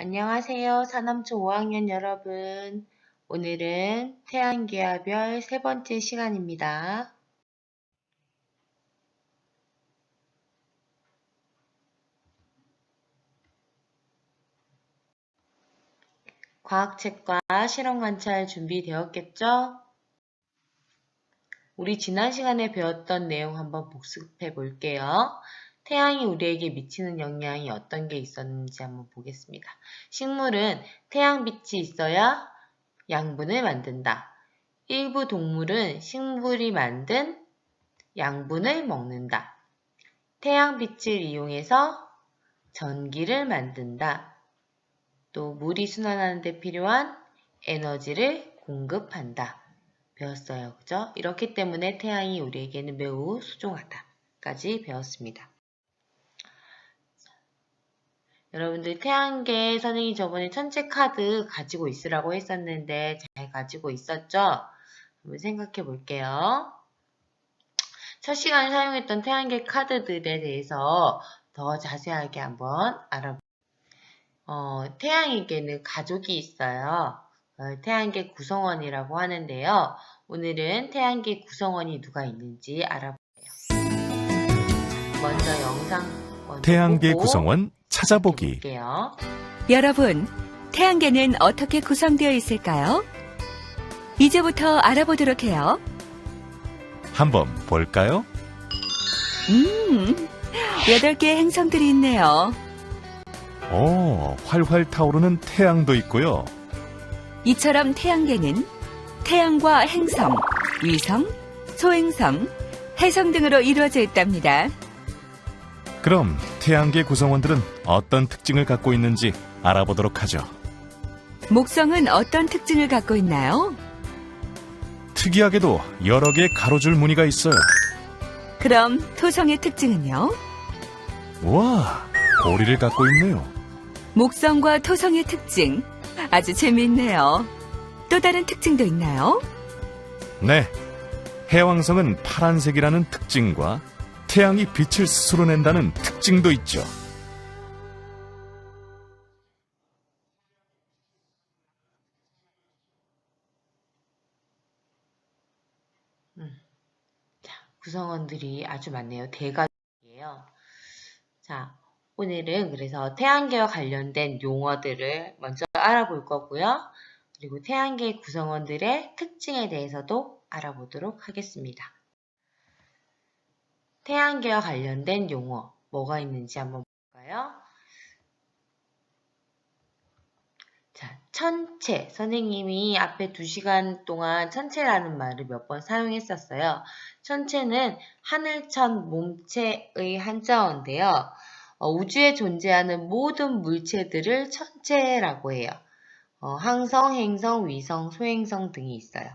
안녕하세요. 사남초 5학년 여러분. 오늘은 태양계와별 세 번째 시간입니다. 과학책과 실험 관찰 준비되었겠죠? 우리 지난 시간에 배웠던 내용 한번 복습해 볼게요. 태양이 우리에게 미치는 영향이 어떤 게 있었는지 한번 보겠습니다. 식물은 태양빛이 있어야 양분을 만든다. 일부 동물은 식물이 만든 양분을 먹는다. 태양빛을 이용해서 전기를 만든다. 또 물이 순환하는 데 필요한 에너지를 공급한다. 배웠어요. 그죠? 이렇기 때문에 태양이 우리에게는 매우 소중하다까지 배웠습니다. 여러분들 태양계 선생님이 저번에 천체 카드 가지고 있으라고 했었는데 잘 가지고 있었죠? 한번 생각해 볼게요. 첫 시간에 사용했던 태양계 카드들에 대해서 더 자세하게 한번 알아볼게요. 어, 태양에게는 가족이 있어요. 어, 태양계 구성원이라고 하는데요. 오늘은 태양계 구성원이 누가 있는지 알아볼게요. 먼저 영상 먼저 태양계 구성원 찾아보기. 볼게요. 여러분, 태양계는 어떻게 구성되어 있을까요? 이제부터 알아보도록 해요. 한번 볼까요? 음, 8개의 행성들이 있네요. 오, 활활 타오르는 태양도 있고요. 이처럼 태양계는 태양과 행성, 위성, 소행성, 해성 등으로 이루어져 있답니다. 그럼 태양계 구성원들은 어떤 특징을 갖고 있는지 알아보도록 하죠. 목성은 어떤 특징을 갖고 있나요? 특이하게도 여러 개의 가로줄 무늬가 있어요. 그럼 토성의 특징은요? 우와, 고리를 갖고 있네요. 목성과 토성의 특징. 아주 재미있네요. 또 다른 특징도 있나요? 네, 해왕성은 파란색이라는 특징과 태양이 빛을 스스로 낸다는 특징도 있죠. 구성원들이 아주 많네요. 대가족이에요. 자, 오늘은 그래서 태양계와 관련된 용어들을 먼저 알아볼 거고요. 그리고 태양계 구성원들의 특징에 대해서도 알아보도록 하겠습니다. 태양계와 관련된 용어, 뭐가 있는지 한번 볼까요? 자, 천체. 선생님이 앞에 두 시간 동안 천체라는 말을 몇 번 사용했었어요. 천체는 하늘천 몸체의 한자어인데요. 어, 우주에 존재하는 모든 물체들을 천체라고 해요. 어, 항성, 행성, 위성, 소행성 등이 있어요.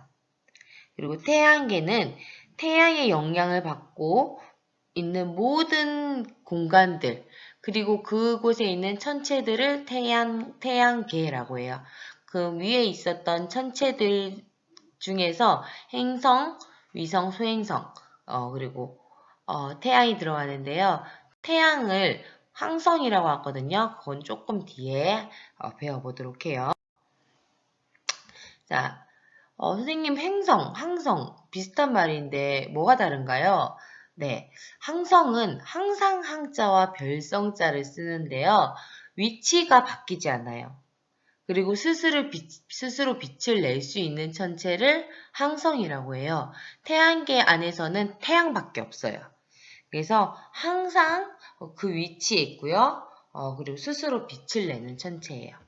그리고 태양계는 태양의 영향을 받고 있는 모든 공간들, 그리고 그곳에 있는 천체들을 태양, 태양계라고 해요. 그 위에 있었던 천체들 중에서 행성, 위성, 소행성, 어, 그리고 어, 태양이 들어가는데요. 태양을 항성이라고 하거든요. 그건 조금 뒤에 어, 배워보도록 해요. 자, 어, 선생님 행성, 항성 비슷한 말인데 뭐가 다른가요? 네, 항성은 항상 항자와 별성자를 쓰는데요. 위치가 바뀌지 않아요. 그리고 스스로, 빛, 스스로 빛을 낼 수 있는 천체를 항성이라고 해요. 태양계 안에서는 태양밖에 없어요. 그래서 항상 그 위치에 있고요. 어, 그리고 스스로 빛을 내는 천체예요.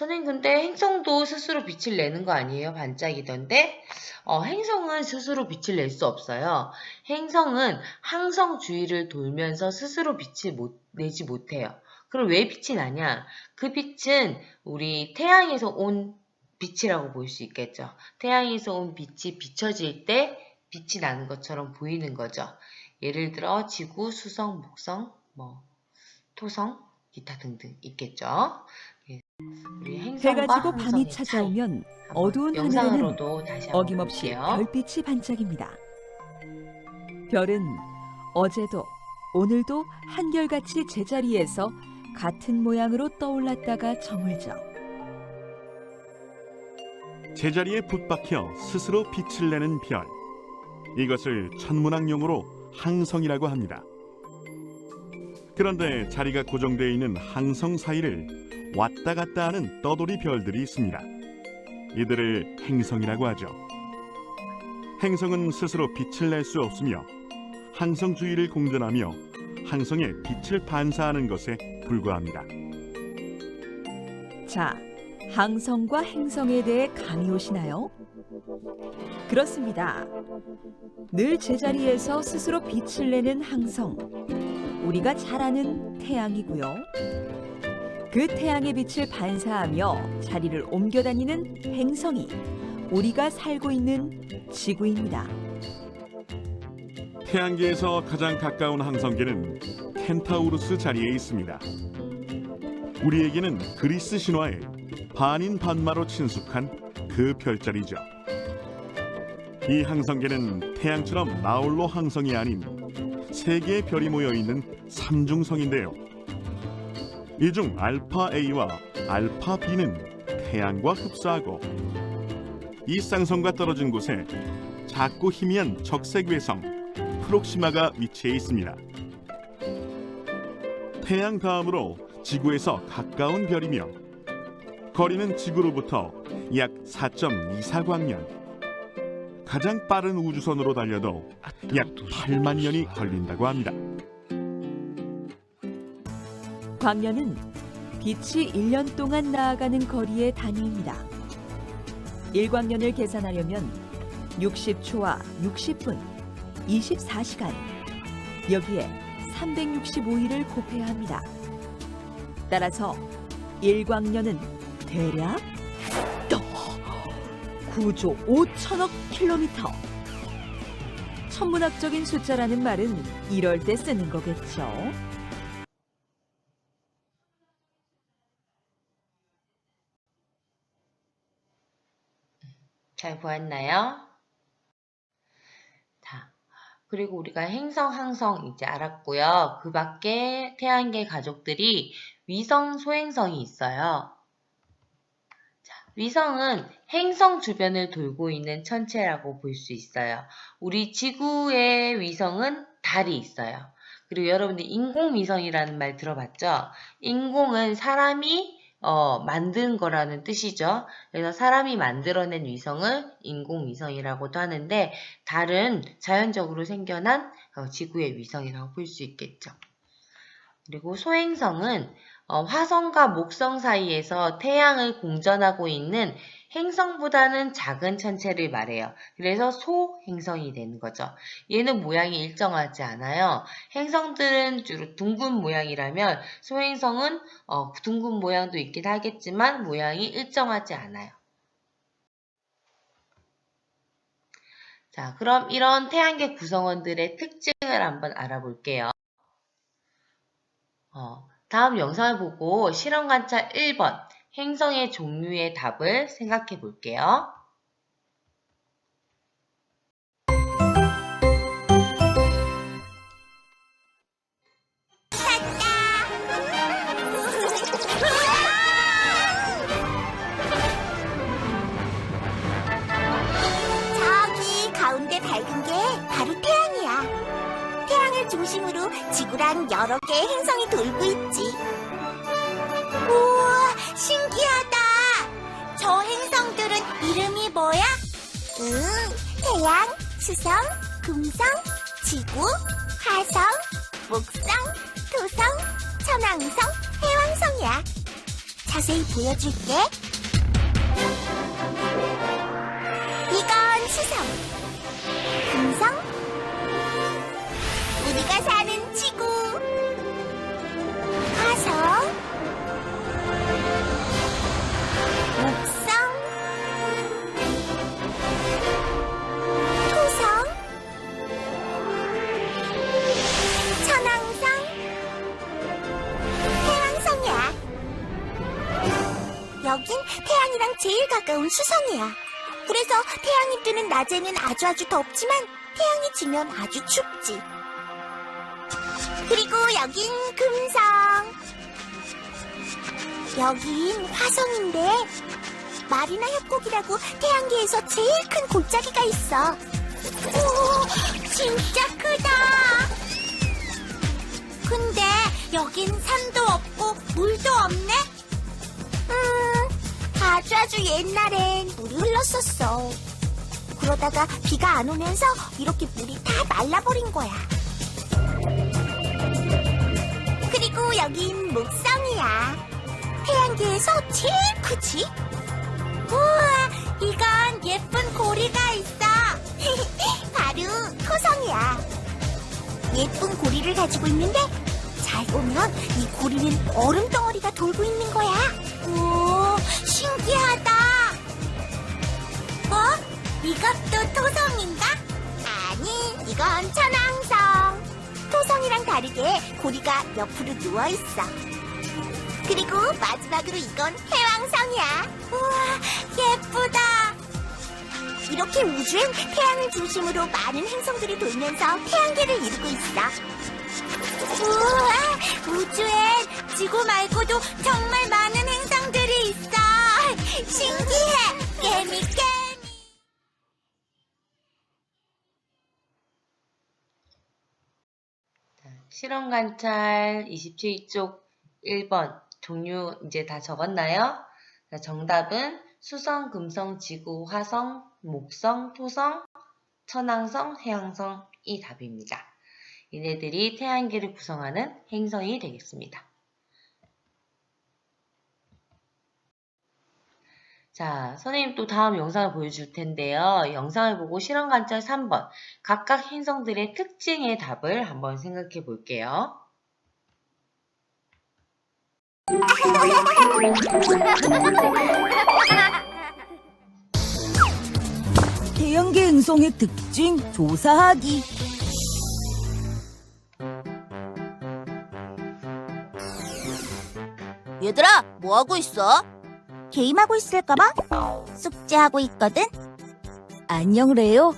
선생님 근데 행성도 스스로 빛을 내는 거 아니에요? 반짝이던데 어, 행성은 스스로 빛을 낼 수 없어요. 행성은 항성 주위를 돌면서 스스로 빛을 못, 내지 못해요. 그럼 왜 빛이 나냐? 그 빛은 우리 태양에서 온 빛이라고 볼 수 있겠죠. 태양에서 온 빛이 비춰질 때 빛이 나는 것처럼 보이는 거죠. 예를 들어 지구, 수성, 목성, 뭐 토성, 기타 등등 있겠죠. 예, 행성과 해가 지고 밤이 찾아오면 어두운 하늘에는 어김없이 볼게요. 별빛이 반짝입니다. 별은 어제도 오늘도 한결같이 제자리에서 같은 모양으로 떠올랐다가 저물죠. 제자리에 붙박혀 스스로 빛을 내는 별. 이것을 천문학 용어로 항성이라고 합니다. 그런데 자리가 고정되어 있는 항성 사이를 왔다 갔다 하는 떠돌이 별들이 있습니다. 이들을 행성이라고 하죠. 행성은 스스로 빛을 낼 수 없으며 항성 주위를 공전하며 항성에 빛을 반사하는 것에 불과합니다. 자, 항성과 행성에 대해 감이 오시나요? 그렇습니다. 늘 제자리에서 스스로 빛을 내는 항성. 우리가 잘 아는 태양이고요. 그 태양의 빛을 반사하며 자리를 옮겨 다니는 행성이 우리가 살고 있는 지구입니다. 태양계에서 가장 가까운 항성계는 켄타우루스 자리에 있습니다. 우리에게는 그리스 신화에 반인 반마로 친숙한 그 별자리죠. 이 항성계는 태양처럼 나홀로 항성이 아닌 세 개의 별이 모여 있는 삼중성인데요. 이 중 알파 A와 알파 B는 태양과 흡사하고 이 쌍성과 떨어진 곳에 작고 희미한 적색 외성 프록시마가 위치해 있습니다. 태양 다음으로 지구에서 가까운 별이며 거리는 지구로부터 약 4.24광년. 가장 빠른 우주선으로 달려도 약 8만 년이 걸린다고 합니다. 광년은 빛이 1년 동안 나아가는 거리의 단위입니다. 1광년을 계산하려면 60초와 60분, 24시간, 여기에 365일을 곱해야 합니다. 따라서 1광년은 대략 9조 5천억 킬로미터. 천문학적인 숫자라는 말은 이럴 때 쓰는 거겠죠. 잘 보았나요? 자, 그리고 우리가 행성, 항성 이제 알았고요. 그 밖에 태양계 가족들이 위성, 소행성이 있어요. 자, 위성은 행성 주변을 돌고 있는 천체라고 볼 수 있어요. 우리 지구의 위성은 달이 있어요. 그리고 여러분들 인공위성이라는 말 들어봤죠? 인공은 사람이 어, 만든 거라는 뜻이죠. 그래서 사람이 만들어낸 위성을 인공위성이라고도 하는데 달은 자연적으로 생겨난 어, 지구의 위성이라고 볼 수 있겠죠. 그리고 소행성은 어, 화성과 목성 사이에서 태양을 공전하고 있는 행성보다는 작은 천체를 말해요. 그래서 소행성이 되는 거죠. 얘는 모양이 일정하지 않아요. 행성들은 주로 둥근 모양이라면 소행성은 어, 둥근 모양도 있긴 하겠지만 모양이 일정하지 않아요. 자, 그럼 이런 태양계 구성원들의 특징을 한번 알아볼게요. 어, 다음 영상을 보고 실험 관찰 1번 행성의 종류의 답을 생각해 볼게요. 지구랑 여러 개의 행성이 돌고 있지. 우와, 신기하다. 저 행성들은 이름이 뭐야? 응, 태양, 수성, 금성, 지구, 화성, 목성, 토성, 천왕성, 해왕성이야. 자세히 보여줄게. 제일 가까운 수성이야. 그래서 태양이 뜨는 낮에는 아주 아주 덥지만 태양이 지면 아주 춥지. 그리고 여긴 금성. 여긴 화성인데 마리나 협곡이라고 태양계에서 제일 큰 골짜기가 있어. 오, 진짜 크다. 근데 여긴 산도 없고 물도 없네. 음, 아주 아주 옛날엔 물이 흘렀었어. 그러다가 비가 안 오면서 이렇게 물이 다 말라버린 거야. 그리고 여긴 목성이야. 태양계에서 제일 크지? 우와, 이건 예쁜 고리가 있어. 바로 토성이야. 예쁜 고리를 가지고 있는데 잘 보면 이 고리는 얼음 덩어리가 돌고 있는 거야. 오, 신기하다. 뭐? 이것도 토성인가? 아니, 이건 천왕성. 토성이랑 다르게 고리가 옆으로 누워 있어. 그리고 마지막으로 이건 해왕성이야. 우와, 예쁘다. 이렇게 우주엔 태양을 중심으로 많은 행성들이 돌면서 태양계를 이루고 있어. 우와, 우주엔 지구 말고도 정말 많은 있어. 신기해. 깨미 깨미. 실험 관찰 27쪽 1번 종류 이제 다 적었나요? 자, 정답은 수성, 금성, 지구, 화성, 목성, 토성, 천왕성, 해왕성이 답입니다. 이네들이 태양계를 구성하는 행성이 되겠습니다. 자, 선생님 또 다음 영상을 보여줄 텐데요. 영상을 보고 실험 관찰 3번 각각 행성들의 특징의 답을 한번 생각해 볼게요. 태양계 행성의 특징 조사하기. 얘들아, 뭐 하고 있어? 게임하고 있을까봐? 숙제하고 있거든. 안녕 레오.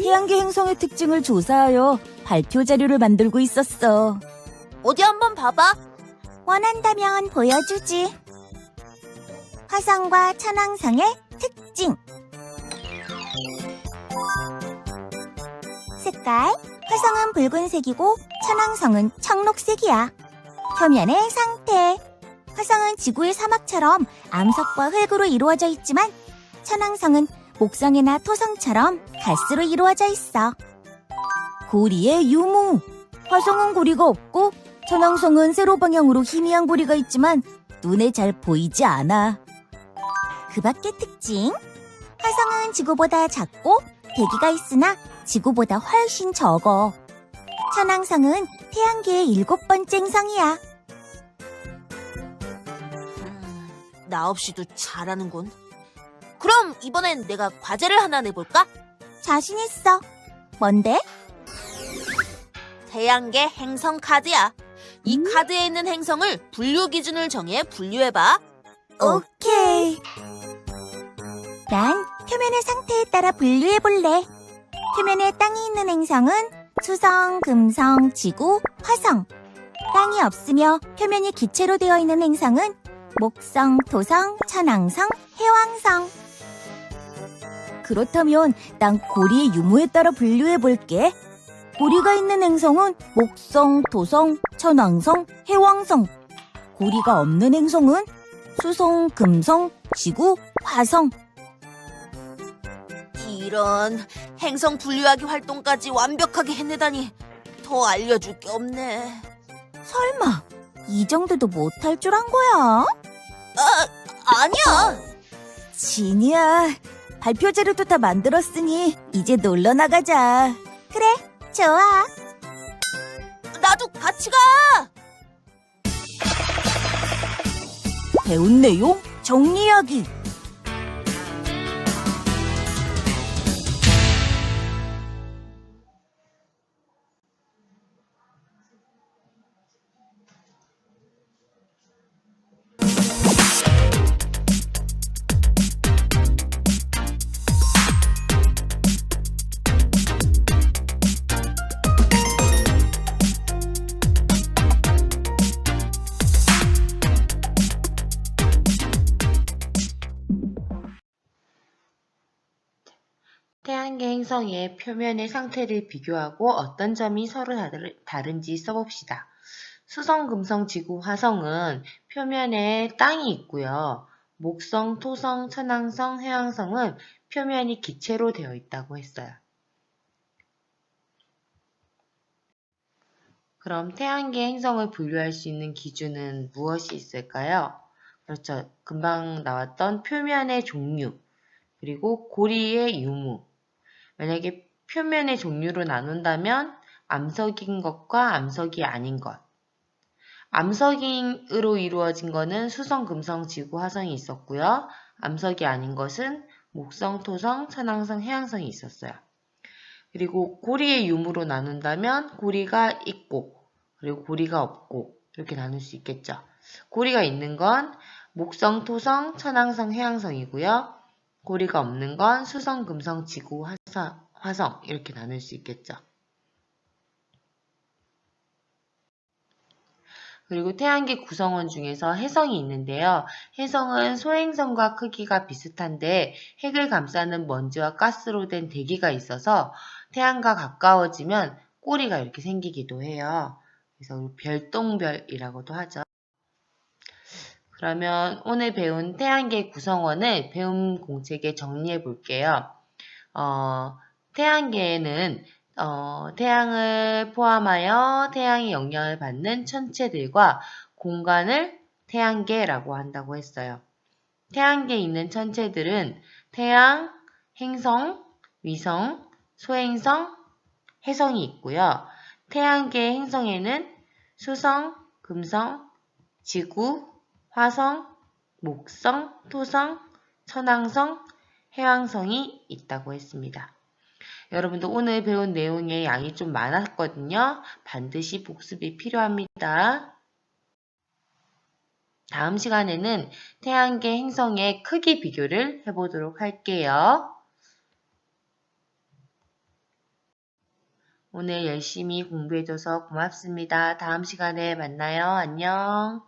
태양계 행성의 특징을 조사하여 발표 자료를 만들고 있었어. 어디 한번 봐봐. 원한다면 보여주지. 화성과 천왕성의 특징. 색깔. 화성은 붉은색이고 천왕성은 청록색이야. 표면의 상태. 화성은 지구의 사막처럼 암석과 흙으로 이루어져 있지만 천왕성은 목성이나 토성처럼 가스로 이루어져 있어. 고리의 유무. 화성은 고리가 없고 천왕성은 세로 방향으로 희미한 고리가 있지만 눈에 잘 보이지 않아. 그 밖의 특징. 화성은 지구보다 작고 대기가 있으나 지구보다 훨씬 적어. 천왕성은 태양계의 일곱 번째 행성이야. 나 없이도 잘하는군. 그럼 이번엔 내가 과제를 하나 내볼까? 자신 있어. 뭔데? 태양계 행성 카드야. 이 카드에 있는 행성을 분류 기준을 정해 분류해봐. 오케이. 난 표면의 상태에 따라 분류해 볼래. 표면에 땅이 있는 행성은 수성, 금성, 지구, 화성. 땅이 없으며 표면이 기체로 되어 있는 행성은 목성, 토성, 천왕성, 해왕성. 그렇다면 난 고리의 유무에 따라 분류해 볼게. 고리가 있는 행성은 목성, 토성, 천왕성, 해왕성. 고리가 없는 행성은 수성, 금성, 지구, 화성. 이런 행성 분류하기 활동까지 완벽하게 해내다니 더 알려줄 게 없네. 설마 이 정도도 못할 줄 안 거야? 아니야. 진이야. 발표 자료도 다 만들었으니 이제 놀러 나가자. 그래, 좋아. 나도 같이 가. 배운 내용 정리하기. 행성의 표면의 상태를 비교하고 어떤 점이 서로 다른지 써봅시다. 수성, 금성, 지구, 화성은 표면에 땅이 있고요. 목성, 토성, 천왕성, 해왕성은 표면이 기체로 되어 있다고 했어요. 그럼 태양계 행성을 분류할 수 있는 기준은 무엇이 있을까요? 그렇죠. 금방 나왔던 표면의 종류, 그리고 고리의 유무. 만약에 표면의 종류로 나눈다면 암석인 것과 암석이 아닌 것. 암석으로 이루어진 것은 수성, 금성, 지구, 화성이 있었고요. 암석이 아닌 것은 목성, 토성, 천왕성, 해왕성이 있었어요. 그리고 고리의 유무로 나눈다면 고리가 있고 그리고 고리가 없고 이렇게 나눌 수 있겠죠. 고리가 있는 건 목성, 토성, 천왕성, 해왕성이고요. 고리가 없는 건 수성, 금성, 지구, 화성, 화성 이렇게 나눌 수 있겠죠. 그리고 태양계 구성원 중에서 해성이 있는데요. 해성은 소행성과 크기가 비슷한데 핵을 감싸는 먼지와 가스로 된 대기가 있어서 태양과 가까워지면 꼬리가 이렇게 생기기도 해요. 그래서 별똥별이라고도 하죠. 그러면 오늘 배운 태양계 구성원을 배움 공책에 정리해 볼게요. 어, 태양계에는 어, 태양을 포함하여 태양의 영향을 받는 천체들과 공간을 태양계라고 한다고 했어요. 태양계에 있는 천체들은 태양, 행성, 위성, 소행성, 해성이 있고요. 태양계 행성에는 수성, 금성, 지구, 화성, 목성, 토성, 천왕성, 해왕성이 있다고 했습니다. 여러분도 오늘 배운 내용의 양이 좀 많았거든요. 반드시 복습이 필요합니다. 다음 시간에는 태양계 행성의 크기 비교를 해보도록 할게요. 오늘 열심히 공부해줘서 고맙습니다. 다음 시간에 만나요. 안녕.